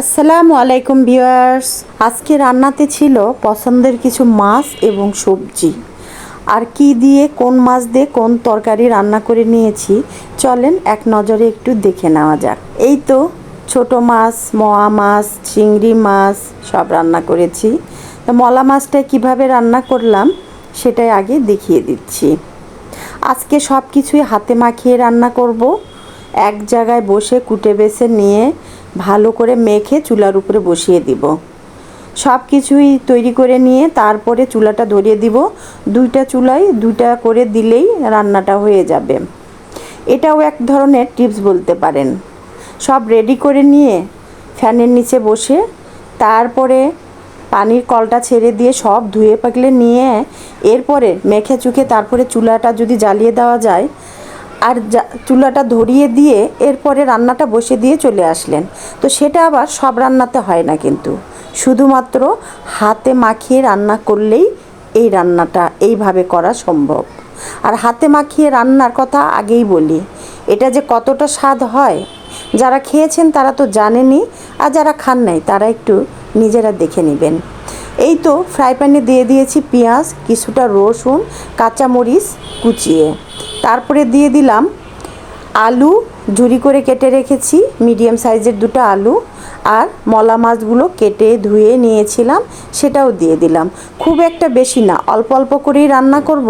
আসসালামু আলাইকুম ভিউয়ার্স। আজকে রান্নাতে ছিল পছন্দের কিছু মাছ এবং সবজি। আর কি দিয়ে, কোন মাছ দিয়ে, কোন তরকারি রান্না করে নিয়েছি, চলেন এক নজরে একটু দেখে নেওয়া যাক। এই তো ছোট মাছ, মোয়া মাছ, চিংড়ি মাছ, সব রান্না করেছি। তো মলা মাছটা কীভাবে রান্না করলাম, সেটাই আগে দেখিয়ে দিচ্ছি। আজকে সব কিছুই হাতে মাখিয়ে রান্না করব। এক জায়গায় বসে কুটে বেছে নিয়ে ভালো করে মেখে চুলার উপরে বসিয়ে দিব। সব কিছুই তৈরি করে নিয়ে তারপরে চুলাটা ধরিয়ে দিব। দুইটা চুলাই দুইটা করে দিলেই রান্নাটা হয়ে যাবে। এটাও এক ধরনের টিপস বলতে পারেন। সব রেডি করে নিয়ে ফ্যানের নিচে বসে তারপরে পানির কলটা ছেড়ে দিয়ে সব ধুয়ে পাকলে নিয়ে এরপরে মেখে চুখে তারপরে চুলাটা যদি জ্বালিয়ে দেওয়া যায় আর চুলাটা ধরিয়ে দিয়ে এরপরে রান্নাটা বসে দিয়ে চলে আসলেন। তো সেটা আবার সব রান্নাতে হয় না কিন্তু। শুধুমাত্র হাতে মাখিয়ে রান্না করলেই এই রান্নাটা এইভাবে করা সম্ভব। আর হাতে মাখিয়ে রান্নার কথা আগেই বলি, এটা যে কতটা স্বাদ হয়, যারা খেয়েছেন তারা তো জানেনই, আর যারা খান নাই তারা একটু নিজেরা দেখে নেবেন। এই তো ফ্রাই প্যানে দিয়ে দিয়েছি পেঁয়াজ, কিছুটা রসুন, কাঁচামরিচ কুচিয়ে। তারপরে দিয়ে দিলাম আলু, ঝুরি করে কেটে রেখেছি, মিডিয়াম সাইজের দুটো আলু আর মলা মাছগুলো কেটে ধুয়ে নিয়েছিলাম, সেটাও দিয়ে দিলাম। খুব একটা বেশি না, অল্প অল্প করেই রান্না করব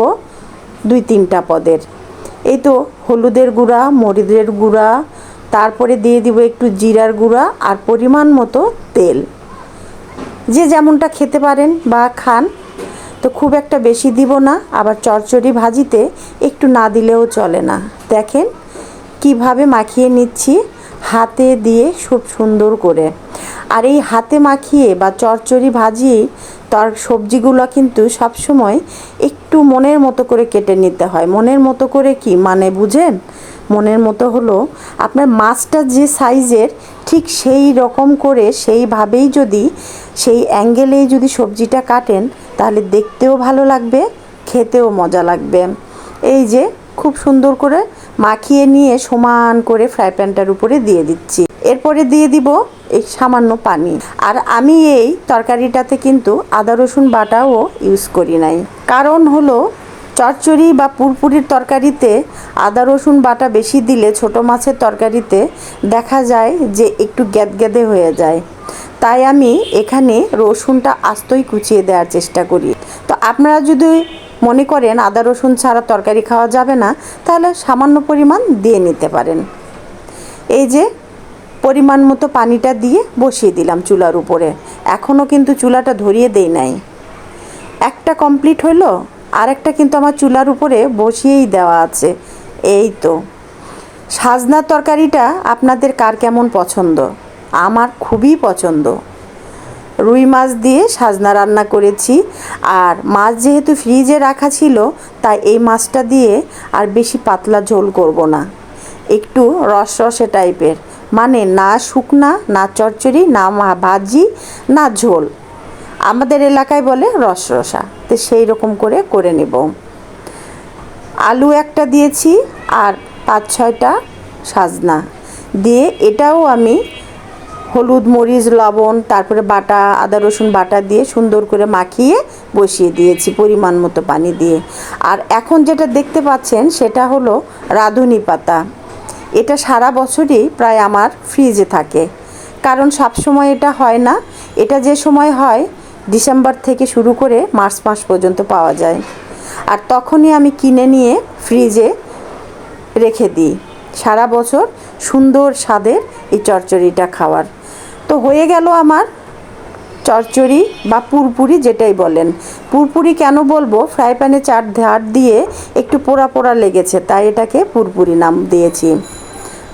দুই তিনটা পদের। এই তো হলুদের গুঁড়া, মরিচের গুঁড়া, তারপরে দিয়ে দিব একটু জিরার গুঁড়া আর পরিমাণ মতো তেল। যে যেমনটা খেতে পারেন বা খান তো খুব একটা বেশি দিব না, আবার চচ্চড়ি ভাজিতে একটু না দিলেও চলে না। দেখেন কীভাবে মাখিয়ে নিচ্ছি, হাতে দিয়ে খুব সুন্দর করে। আর এই হাতে মাখিয়ে বা চচ্চড়ি ভাজি তার, সবজিগুলো কিন্তু সবসময় একটু মনের মতো করে কেটে নিতে হয়। মনের মতো করে কি? মানে বুঝেন? মনের মতো হলো আপনার মাছটা যে সাইজের, ঠিক সেই রকম করে সেইভাবেই যদি, সেই অ্যাঙ্গেলেই যদি সবজিটা কাটেন তাহলে দেখতেও ভালো লাগবে, খেতেও মজা লাগবে। এই যে খুব সুন্দর করে মাখিয়ে নিয়ে সমান করে ফ্রাই প্যানটার উপরে দিয়ে দিচ্ছি। এরপরে দিয়ে দিব এই সামান্য পানি। আর আমি এই তরকারিটাতে কিন্তু আদা, রসুন বাটাও ইউজ করি নাই। কারণ হলো চচ্চড়ি বা পুরপুরির তরকারিতে আদা, রসুন বাটা বেশি দিলে ছোট মাছের তরকারিতে দেখা যায় যে একটু গ্যাদগ্যাদে হয়ে যায়। তাই আমি এখানে রসুনটা আস্তই কুচিয়ে দেওয়ার চেষ্টা করি। তো আপনারা যদি মনে করেন আদা রসুন ছাড়া তরকারি খাওয়া যাবে না, তাহলে সামান্য পরিমাণ দিয়ে নিতে পারেন। এই যে পরিমাণ মতো পানিটা দিয়ে বসিয়ে দিলাম চুলার উপরে। এখনও কিন্তু চুলাটা ধরিয়ে দেই নাই। একটা কমপ্লিট হলো, আরেকটা কিন্তু আমার চুলার উপরে বসিয়েই দেওয়া আছে। এই তো। সাজনা তরকারিটা আপনাদের কার কেমন পছন্দ? আমার খুবই পছন্দ। রুই মাছ দিয়ে সাজনা রান্না করেছি, আর মাছ যেহেতু ফ্রিজে রাখা ছিল, তাই এই মাছটা দিয়ে আর বেশি পাতলা ঝোল করব না। একটু রস রসে টাইপের মানে না শুকনা, না চচ্চড়ি, না ভাজি, না ঝোল। আমাদের এলাকায় বলে রস রসা তো সেই রকম করে করে নেব। আলু একটা দিয়েছি, আর পাঁচ ছয়টা সাজনা। দিয়ে এটাও আমি হলুদ, মরিচ, লবণ, তারপরে বাটা, আদা, রসুন বাটা দিয়ে সুন্দর করে মাখিয়ে বসিয়ে দিয়েছি পরিমাণ মতো পানি দিয়ে। আর এখন যেটা দেখতে পাচ্ছেন সেটা হলো রাঁধুনি পাতা। এটা সারা বছরই প্রায় আমার ফ্রিজে থাকে। কারণ সব সময় এটা হয় না। এটা যে সময় হয়, ডিসেম্বর থেকে শুরু করে মার্চ মাস পর্যন্ত পাওয়া যায়। আর তখনই আমি কিনে নিয়ে ফ্রিজে রেখে দিই। সারা বছর সুন্দর স্বাদের এই চচ্চড়িটা খাওয়ার। তো হয়ে গেল আমার চচ্চড়ি বা পুরপুরি যেটাই বলেন। পুরপুরি কেন বলব? ফ্রাই প্যানে চার ধার দিয়ে একটু পোড়া পোড়া লেগেছে, তাই এটাকে পুরপুরি নাম দিয়েছি।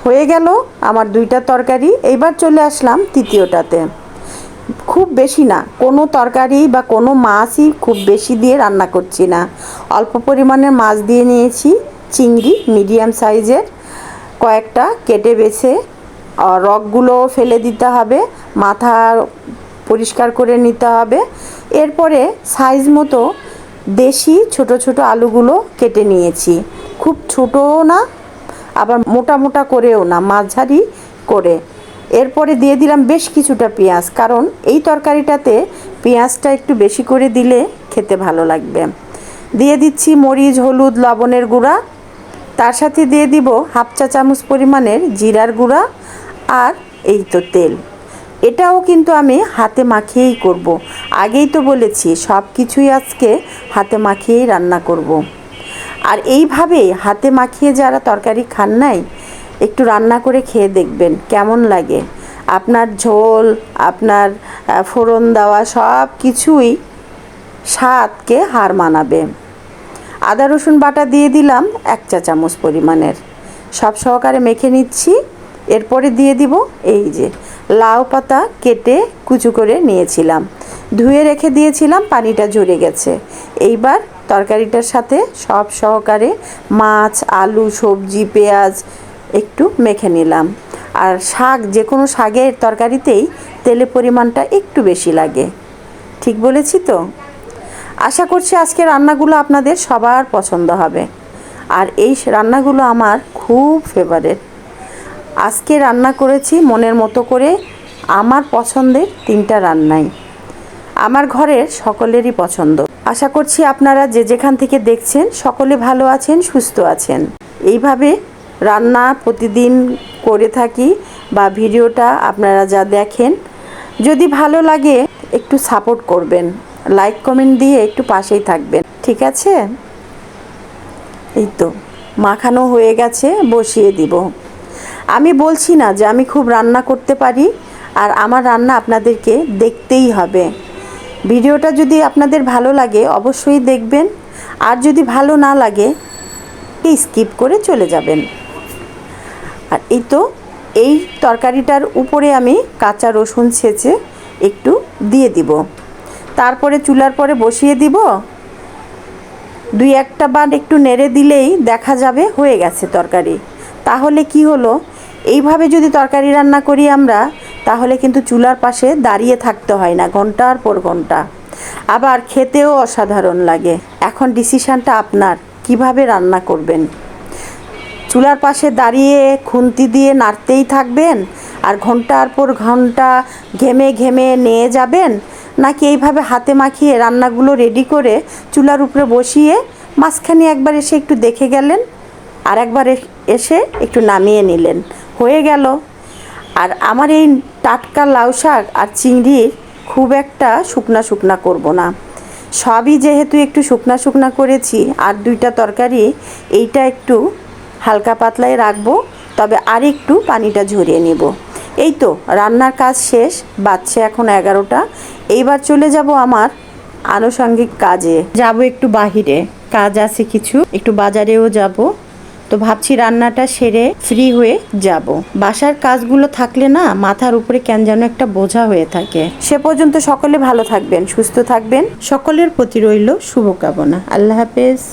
হয়ে গেল আমার দুইটা তরকারি এইবার চলে আসলাম তৃতীয়টাতে। খুব বেশি না, কোনো তরকারি বা কোনো মাছই খুব বেশি দিয়ে রান্না করছি না। অল্প পরিমাণের মাছ দিয়ে নিয়েছি, চিংড়ি মিডিয়াম সাইজের। কয়েকটা কেটে বেছে রগগুলো ফেলে দিতে হবে, মাথা পরিষ্কার করে নিতে হবে। এরপরে সাইজ মতো দেশি ছোট ছোট আলুগুলো কেটে নিয়েছি। খুব ছোটও না, আবার মোটা মোটা করেও না, মাঝারি করে। এরপরে দিয়ে দিলাম বেশ কিছুটা পেঁয়াজ, কারণ এই তরকারিটাতে পেঁয়াজটা একটু বেশি করে দিলে খেতে ভালো লাগবে। দিয়ে দিচ্ছি মরিচ, হলুদ, লবণের গুঁড়া তার সাথে দিয়ে দিব হাফ চা চামচ পরিমাণের জিরার গুঁড়া আর এই তো তেল এটাও কিন্তু আমি হাতে মাখিয়েই করব। আগেই তো বলেছি, সব কিছুই আজকে হাতে মাখিয়েই রান্না করব। আর এইভাবে হাতে মাখিয়ে যারা তরকারি খান নাই, একটু রান্না করে খেয়ে দেখবেন কেমন লাগে আপনার ঝোল, আপনার ফোড়ন দেওয়া সব কিছুই স্বাদকে হার মানাবে আদা, রসুন বাটা দিয়ে দিলাম এক চা চামচ পরিমাণের। সব সহকারে মেখে নিচ্ছি। এরপরে দিয়ে দিব এই যে লাউ পাতা কেটে কুচু করে নিয়েছিলাম। ধুয়ে রেখে দিয়েছিলাম, পানিটা ঝরে গেছে। এইবার তরকারিটার সাথে সব সহকারে মাছ, আলু, সবজি, পেঁয়াজ একটু মেখে নিলাম। আর শাক যে কোনো শাকের তরকারিতেই তেলের পরিমাণটা একটু বেশি লাগে। ঠিক বলেছি তো? আশা করছি আজকে রান্নাগুলো আপনাদের সবার পছন্দ হবে। আর এই রান্নাগুলো আমার খুব ফেভারেট আজকে রান্না করেছি মনের মতো করে আমার পছন্দের তিনটা রান্নাই। আমার ঘরের সকলেরই পছন্দ। আশা করছি আপনারা যে যেখান থেকে দেখছেন সকলে ভালো আছেন, সুস্থ আছেন। এইভাবে রান্না প্রতিদিন করে থাকি বা ভিডিওটা আপনারা যা দেখেন, যদি ভালো লাগে একটু সাপোর্ট করবেন। লাইক কমেন্ট দিয়ে একটু পাশেই থাকবেন, ঠিক আছে? এই তো, মাখানো হয়ে গেছে, বসিয়ে দিব। আমি বলছি না যে আমি খুব রান্না করতে পারি, আর আমার রান্না আপনাদেরকে দেখতেই হবে। ভিডিওটা যদি আপনাদের ভালো লাগে, অবশ্যই দেখবেন। আর যদি ভালো না লাগে স্কিপ করে চলে যাবেন। আর এই তো, এই তরকারিটার উপরে আমি কাঁচা রসুন ছেঁচে একটু দিয়ে দিব। তারপরে চুলার পরে বসিয়ে দিব। দুই একটা বার একটু নেড়ে দিলেই দেখা যাবে হয়ে গেছে তরকারি। তাহলে কি হলো? এইভাবে যদি তরকারি রান্না করি আমরা, তাহলে কিন্তু চুলার পাশে দাঁড়িয়ে থাকতে হয় না ঘণ্টার পর ঘণ্টা। আবার খেতেও অসাধারণ লাগে। এখন ডিসিশানটা আপনার, কীভাবে রান্না করবেন? চুলার পাশে দাঁড়িয়ে খুন্তি দিয়ে নাড়তেই থাকবেন আর ঘণ্টার পর ঘণ্টা ঘেমে ঘেমে নিয়ে যাবেন নাকি এইভাবে হাতে মাখিয়ে রান্নাগুলো রেডি করে চুলার উপরে বসিয়ে মাঝখানে একবার এসে একটু দেখে গেলেন আর একবার এসে একটু নামিয়ে নিলেন। হয়ে গেল। আর আমার এই টাটকা লাউ শাক আর চিংড়ির খুব একটা শুকনা শুকনা করব না। সবই যেহেতু একটু শুকনা শুকনা করেছি আর দুইটা তরকারি, এইটা একটু হালকা পাতলায় রাখব, তবে আর একটু পানিটা ঝরিয়ে নেব। এই তো, রান্নার কাজ শেষ বাচ্চা এখন এগারোটা। এইবার চলে যাব আমার আনুষঙ্গিক কাজে। যাব একটু বাহিরে, কাজ আছে কিছু, একটু বাজারেও যাব। তো ভাবছি রান্নাটা সেরে ফ্রি হয়ে যাব। বাসার কাজগুলো থাকলে না, মাথার উপরে কেন যেন একটা বোঝা হয়ে থাকে। সে পর্যন্ত সকলে ভালো থাকবেন, সুস্থ থাকবেন। সকলের প্রতি রইল শুভকামনা। আল্লাহ হাফেজ।